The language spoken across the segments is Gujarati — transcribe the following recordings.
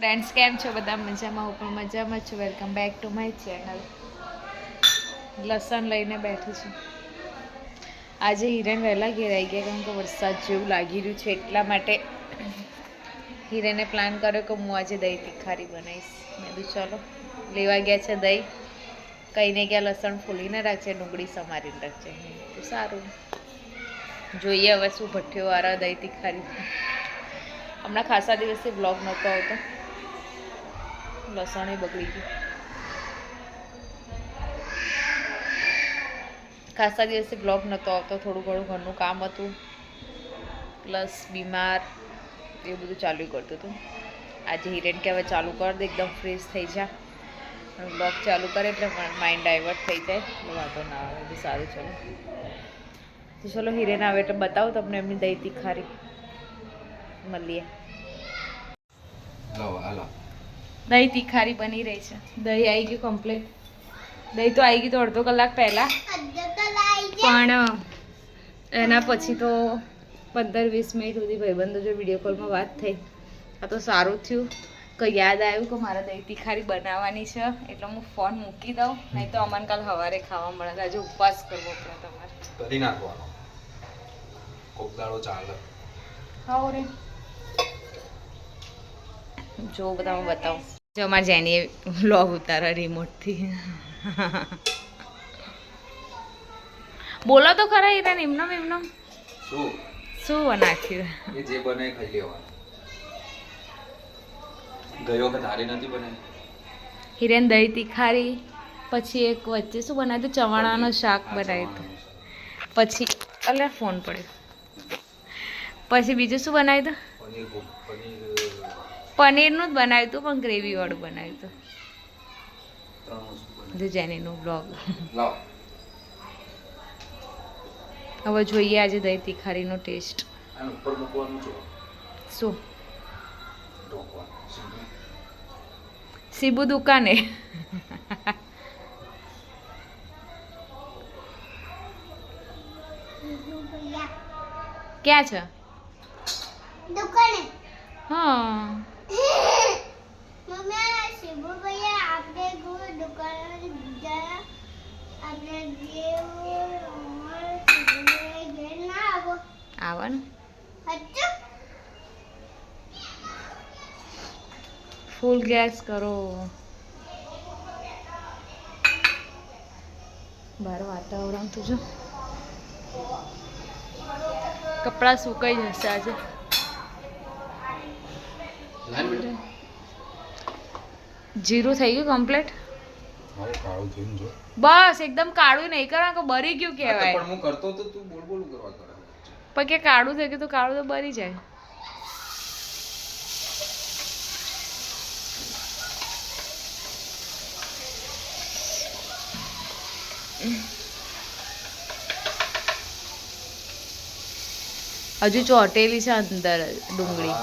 ફ્રેન્ડ્સ કેમ છો? બધા મજામાં? હું પણ મજામાં છું. Welcome back to my channel લસણ લઈને બેઠી છું. આજે હિરેન વહેલા ઘેરાઈ ગયા કારણ કે વરસાદ જેવું લાગી રહ્યું છે એટલા માટે હિરેને પ્લાન કર્યો કે હું આજે દહીં તીખારી બનાવીશ. મેં કીધું, ચલો, લેવા ગયા છે દહીં. કહીને ગયા લસણ ફૂલીને રાખજે, ડુંગળી સમારીને રાખજે. તો સારું. જોઈએ હવે શું ભઠ્ઠીઓ વાળા દહીં તીખારી હમણાં ખાસા દિવસથી બ્લોગ નહોતો આવતો. લસણ બગડી ગયું. ખાસા દિવસે બ્લોગ નહોતો આવતો, થોડું ઘણું ઘરનું કામ હતું પ્લસ બીમાર, એ બધું ચાલુ કરતું હતું. આજે હિરેન કે, હવે ચાલુ કર દે, એકદમ ફ્રેશ થઈ જા. બ્લોગ ચાલુ કરે એટલે માઇન્ડ ડાયવર્ટ થઈ જાય. એટલે વાંધો ના આવે બધું સારું ચાલો. તો ચલો હિરેન આવે એટલે બતાવું તમને એમની દહીં તીખારી. મળીએ. લાવો, હાલો. દહીં તીખારી બની રહી છે. દહીં આવી ગયું કમ્પ્લીટ દહીં તો આવી ગયું તો અડધો કલાક પહેલાં. પણ એના પછી તો પંદર વીસ મિનિટ સુધી ભાઈબંધો જો વીડિયો કોલમાં વાત થઈ. આ તો સારું થયું. કે યાદ આવ્યું કે મારે દહીં તીખારી બનાવવાની છે? એટલે હું ફોન મૂકી દઉં. નહીં તો અમને કાલ સવારે ખાવા મળે આજે ઉપવાસ કરવો પડે તમારે. કરી નાખવાનો. કોક દાડો ચાલે. ખાઓ રે. જો બધા હું બતાવું. જો અમારે જેની લોગ ઉતારા રિમોટથી બોલો તો ખરા હિરેન એમનો એમનો શું? શું નાખ્યું એ જે બને ખાઈ લેવાનું. ગયો વખત હારી નથી બને. હિરેન દહીં તીખારી પછી એક વચ્ચે શું બનાવ્યું ચવાણાનું શાક બનાવ્યું હતું. પછી અલ્યા ફોન પડ્યો. પછી બીજું શું બનાવ્યું હતું? પનીર પનીરનું જ બનાવ્યું હતું પણ ગ્રેવીવાળું બનાવ્યું હતું. જો જેનીનું બ્લોગ હવે જોઈએ આજે દહીં તીખારીનો ટેસ્ટ આને ઉપર મૂકવાનું છો. શું? સીબુ દુકાને. ક્યાં છે? દુકાને હા મમ્મી આ શિબુ ભૈયા આપણે ગો દુકાન ગયા આપણે જેવું શિબુ ભૈયા ઘેર ના આવો આવો ને હચ્ચું ફૂલ ગેસ કરો બહાર વાતાવરણ તો જો કપડાં સુકાઈ જશે આજે જીરું થઈ ગયું કમ્પ્લીટ બસ એકદમ કાળું નહીં કરવા કે બરી ગયું કહેવાય. પણ હું કરતો તો તું બોલ બોલ કરવા કરે. પણ કે કાળું થઈ ગયું તો કાળું તો બરી જાય. હજુ ચોટેલી છે અંદર ડુંગળી.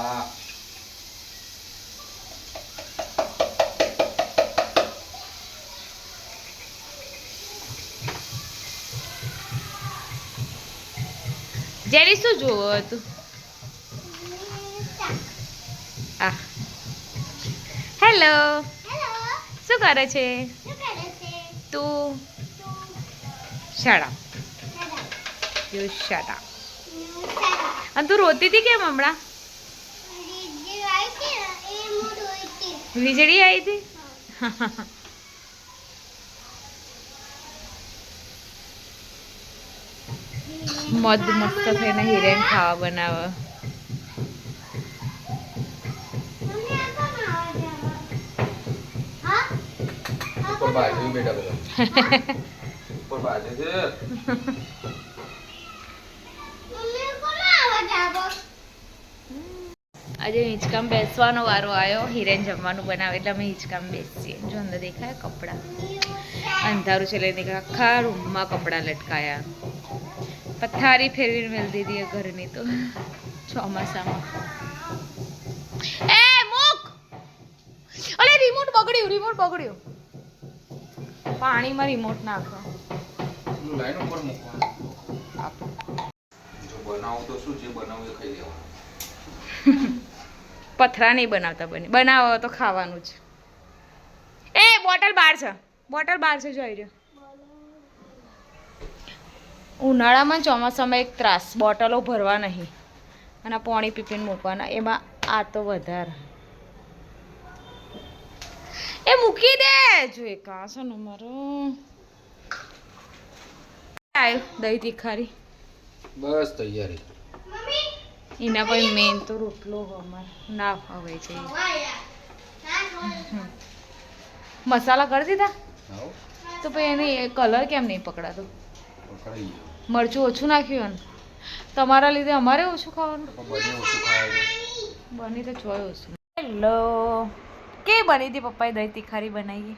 જેરી શું જોવો હતું હેલો. શું કરે છે? તું? શાળા યુ શાળા અને તું રોતી હતી કેમ હમણાં? વીજળી આવી હતી? મદ મસ્ત થઈને હિરેન ખાવા બનાવે. ઉપર બાજુ બેટા બધા ઉપર બાજુ છે મમ્મી કોણ આવે છે આ બોલ? આજે હિંચકામ બેસવાનો વારો આવ્યો. હિરેન જમવાનું બનાવે એટલે અમે હિંચકામ બેસીએ. જો અંદર દેખાય કપડાં. અંધારું છે એટલે આખા રૂમમાં કપડાં લટકાયા. પથારી ફેરવીને મેળ દીધી ઘરની તો. ચોમાસામાં. એ મૂક! અરે રિમોટ બગડ્યું રિમોટ બગડ્યું પાણીમાં રિમોટ નાખો. લાઈન ઉપર મૂકવાનું આપો. જો બનાવું તો શું જે બનાવું એ ખાઈ લેવાનું. પથરા નહીં બનાવતા બની. બનાવો તો ખાવાનું જ. એ, બોટલ બહાર છે. બોટલ બહાર છે જોઈ રહ્યો. ઉનાળામાં ચોમાસામાં એક ત્રાસ. બોટલો ભરવા નહીં. અને પોણી પીપીને મૂકવાના. એમાં આ તો વધારે. એ, મૂકી દે. જો એ કાં છે મારો. આવ્યું દહીં તીખારી. બસ, તૈયારી. એના પછી મેન તો રોટલો અમારે. ના હવે છે મસાલા કરી દીધા? તો પછી એને કલર કેમ નહીં પકડાતો? મરચું ઓછું નાખ્યું ને તમારા લીધે અમારે ઓછું ખાવાનું? બને તો જોય ઓછું. હેલો. કે બની હતી પપ્પાએ દહીં તીખારી બનાવી?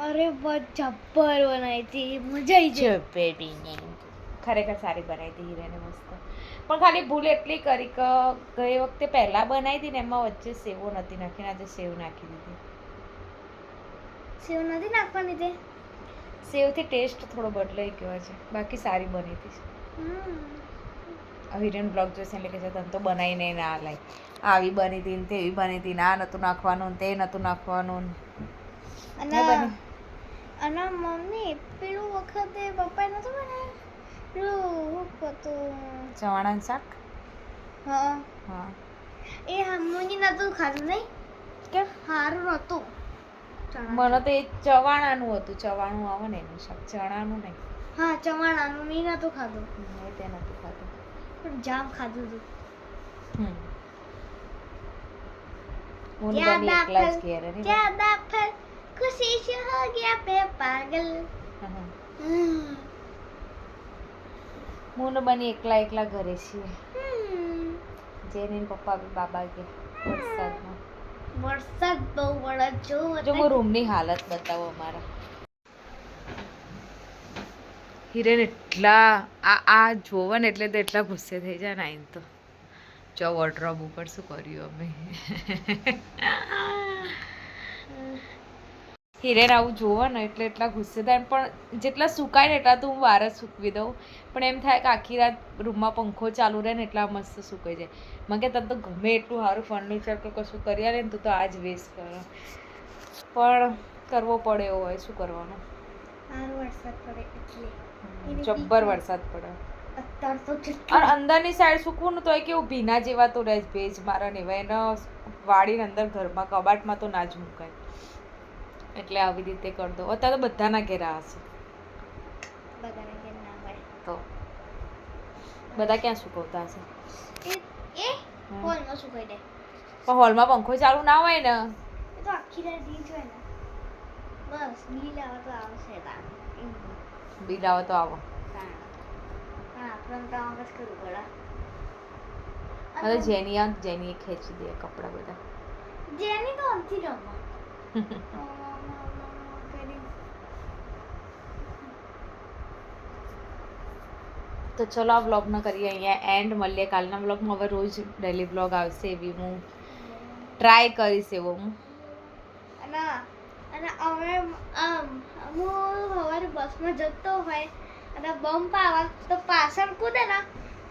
અરે બહુ જબ્બર બનાવી હતી. મજા આવી છે બેબી ખરેખર સારી બનાવી હતી હીરાને મસ્ત. પણ ખાલી ભૂલ એટલી કરી કે ગઈ વખતે પહેલાં બનાવી હતી ને એમાં વચ્ચે સેવો નથી નાખીને આજે સેવ નાખી દીધી. સેવ નથી નાખવાની તે? સેવથી ટેસ્ટ થોડો બદલાઈ ગયો છે બાકી સારી બની હતી. હિરેન બ્લોગ જોશે એટલે કે છે તને તો બનાવીને ના લાય. આવી બની હતી ને તેવી બની હતી ને આ નહોતું નાખવાનું તે નહોતું નાખવાનું. અને અને મમ્મી પેલું વખતે પપ્પાએ નહોતું બનાવ્યું? ખાધું નહીં? સારું નતું મને તો ચવાણાનું ચવાણું આવે ચણાનું ચવાણાનું. મેં નતું ખાધું. મેં તે નતું ખાધું. પણ જામ ખાધું હતું હમ. યાદ આફર યાદ આફર ખુશી સે હો ગયા પાગલ. હું ને બની એકલા એકલા ઘરે છીએ જેની પપ્પા બાબા કે વરસાદમાં. વરસાદ બહુ પડે જો જો હું રૂમની હાલત બતાવો અમારા. હિરેન એટલા આ આ જોવે ને એટલે તો એટલા ગુસ્સે થઈ જાય ને આઈને તો. જો વોર્ડ્રોબ ઉપર શું કર્યું અમે. હિરેન આવું જોવે ને એટલે એટલા ગુસ્સે થાય. પણ જેટલા સુકાય ને એટલા તો હું વાર જ સૂકવી દઉં. પણ એમ થાય કે આખી રાત રૂમમાં પંખો ચાલુ રહે ને એટલા મસ્ત સુકાઈ જાય. મને કે તને તો ગમે એટલું સારું ફર્નિચર કે કશું કરી આવે ને તું તો આ જ વેસ્ટ કરો. પણ કરવો પડે એવો હોય શું કરવાનું? જબ્બર વરસાદ પડે. અને અંદરની સાઈડ સૂકવું ને તો કેવું ભીના જેવા તો રહે ભેજ મારા ને એવા. એને વાળીને અંદર ઘરમાં કબાટમાં તો ના જ મુકાય. એટલે આવી રીતે કરી દો. અત્યારે તો બધાના ઘેરા હશે. બધાને કેમ ના હોય તો બધા ક્યાં સુકવતા હશે? એ હોલમાં દે. પણ હોલમાં પંખો ચાલુ ના હોય ને? એ તો આખી રાત દી હોય ને. બસ બિલ આવે તો આવશે એમ. બિલ આવે તો આવો. હા. તો આમ કરવું પડે. હવે જેની આ જેની ખેંચી દે કપડાં બધા. જેની તો અંથી તો ચલો આ વ્લોગને કરીએ અહીંયા એન્ડ મળીએ કાલના વ્લોગમાં હવે રોજ ડેલી વ્લોગ આવશે એવી હું ટ્રાય કરીશ એવો હું. અને અને અમે આમ હું સવારે બસમાં જતો હોય અને બમ્પ આવે તો પાછળ કૂદે ને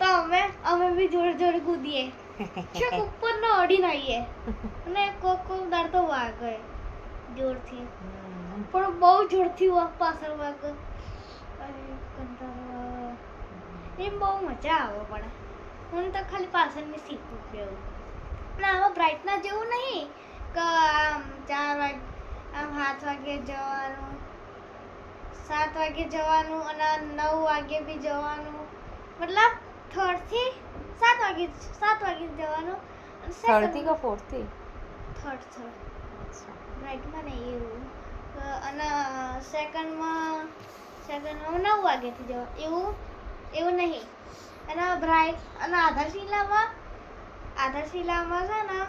તો અમે અમે બી જોડે જોડે કૂદીએ. છેક ઉપર ને અડી નાઈએ અને કોક કોક દાડ તો વાગે જોરથી. પણ બહુ જોરથી વાગ પાછળ વાગે અરે કંટાળો આવે. એમ બહુ મજા આવે પણ. હું તો ખાલી પાછળની સીટ બેહું. અને આમાં બ્રાઇટના જેવું નહીં કે આમ ચાર વાગે આમ સાત વાગે જવાનું સાત વાગે જવાનું અને નવ વાગે બી જવાનું. મતલબ થર્ડથી સાત વાગે સાત વાગે જવાનું. થર્ડથી કે ફોર્થથી થર્ડ થર્ડ બ્રાઇટમાં નહીં એવું. અને સેકન્ડમાં સેકન્ડમાં નવ વાગેથી જવા એવું એવું નહીં. અને બ્રાઇટ અને આધારશિલામાં આધારશિલામાં છે ને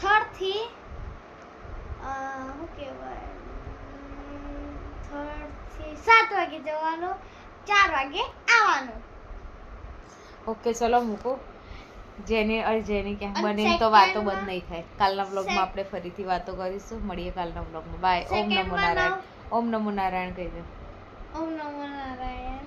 થર્ડથી શું કહેવાય? થર્ડથી સાત વાગે જવાનું ચાર વાગે આવવાનું. ઓકે ચલો મૂકો. જેની અર્જેની જેની ક્યાં બને તો વાતો બંધ નહીં થાય. કાલના વ્લોગમાં આપણે ફરીથી વાતો કરીશું. મળીએ કાલના વ્લોગમાં બાય ઓમ નમો નારાયણ. ઓમ નમો નારાયણ કહી દો ઓમ નમો નારાયણ.